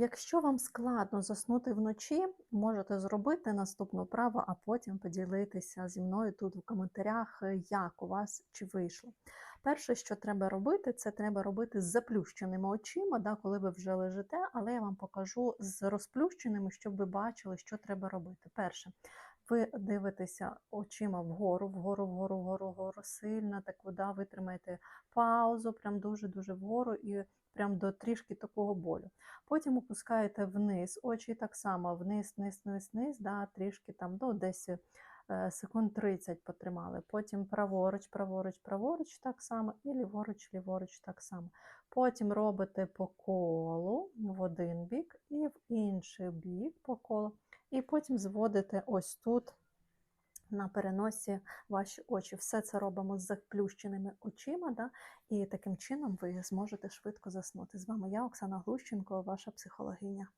Якщо вам складно заснути вночі, можете зробити наступну вправу, а потім поділитися зі мною тут в коментарях, е, як у вас чи вийшло. Перше, що треба робити, це треба робити з заплющеними очима, да, коли ви вже лежите, але я вам покажу з розплющеними, щоб ви бачили, що треба робити. Перше, ви дивитеся очима вгору, вгору, вгору, вгору, вгору, сильно, так вода витримаєте паузу, прям дуже-дуже вгору і прям до трішки такого болю. Потім опускаєте вниз очі, так само вниз, вниз, вниз, вниз, да, трішки там ну, десь е, секунд 30 потримали. Потім праворуч, праворуч, праворуч так само, і ліворуч, ліворуч так само. Потім робите по колу в один бік і в інший бік по колу. І потім зводите ось тут на переносі ваші очі. Все це робимо з заплющеними очима, да? і таким чином ви зможете швидко заснути. З вами я, Оксана Глущенко, ваша психологиня.